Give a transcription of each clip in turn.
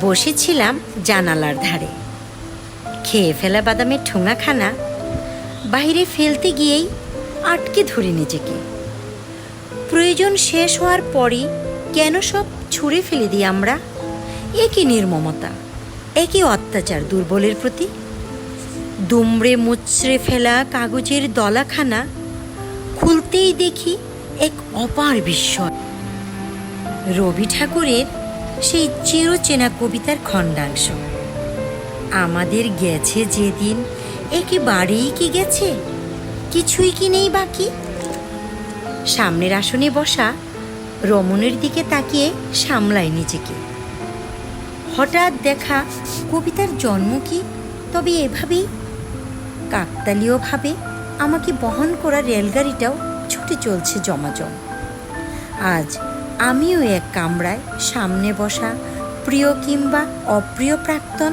বসেছিলাম জানালার ধারে। খেয়ে ফেলা বাদামের ঠোঙাখানা বাইরে ফেলতে গিয়েই আটকে ধরি নিজেকে। প্রয়োজন শেষ হওয়ার পরই কেন সব ছুঁড়ে ফেলে দিই আমরা? একই নির্মমতা, একই অত্যাচার দুর্বলের প্রতি। দুমড়ে মুচড়ে ফেলা কাগজের দলাখানা খুলতেই দেখি এক অপার বিস্ময়। রবি ঠাকুরের সেই চিরচেনা কবিতার খণ্ডাংশ। আমাদের গেছে যেদিন একেবারেই কি গেছে? কিছুই কি নেই বাকি? সামনের আসনে বসা, রমণের দিকে তাকিয়ে সামলায় নিজেকে। হঠাৎ দেখা কবিতার জন্ম কি? তবে এভাবেই। কাকতালীয়ভাবে আমাকে বহন করা রেলগাড়িটাও ছুটে চলছে জমাজম। আজ আমিও এক কামরায় সামনে বসা প্রিয় কিংবা অপ্রিয় প্রাক্তন।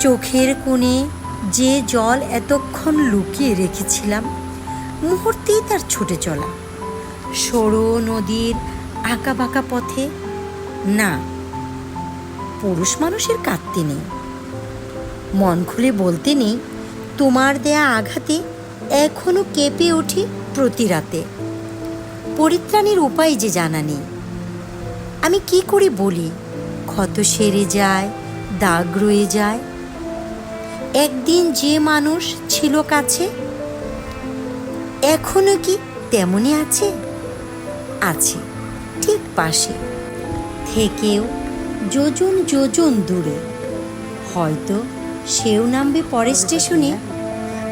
চোখের কোণে যে জল এতক্ষণ লুকিয়ে রেখেছিলাম, মুহূর্তেই তার ছুটে চলা। সরু নদীর আঁকা বাঁকা পথে, না, পুরুষ মানুষের কাঁদতে নেই। মন খুলে বলতে নেই, তোমার দেয়া আঘাতে এখনও কেঁপে উঠি প্রতি রাতে। পরিত্রাণের উপায় যে জানা নেই। আমি কি করে বলি? ক্ষত সেরে যায়, দাগ রয়ে যায়। একদিন যে মানুষ ছিল কাছে, এখনও কি তেমনই আছে? আছে, ঠিক পাশে। থেকেও যোজন যোজন দূরে। হয়তো সেও নামবে পরের স্টেশনে,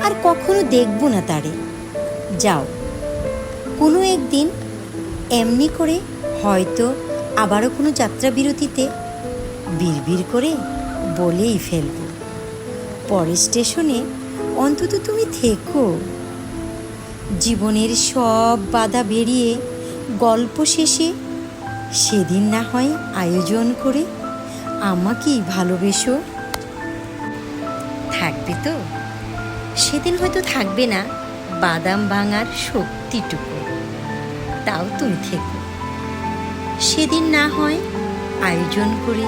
আর কখনো দেখব না তারে। যাও। কোনো একদিন এমনি করে হয়তো আবারও কোনো যাত্রা বিরতিতে বিড়বিড় করে বলেই ফেলব। পরের স্টেশনে অন্তত তুমি থেকো। জীবনের সব বাধা বেরিয়ে গল্প শেষে সেদিন না হয় আয়োজন করে আমাকেই ভালোবেসো। থাকবে তো? সেদিন হয়তো থাকবে না বাদাম ভাঙার শক্তিটুকু। তাও তুমি থেকো। সেদিন না হয় আয়োজন করে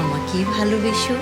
আমাকে ভালোবেসো।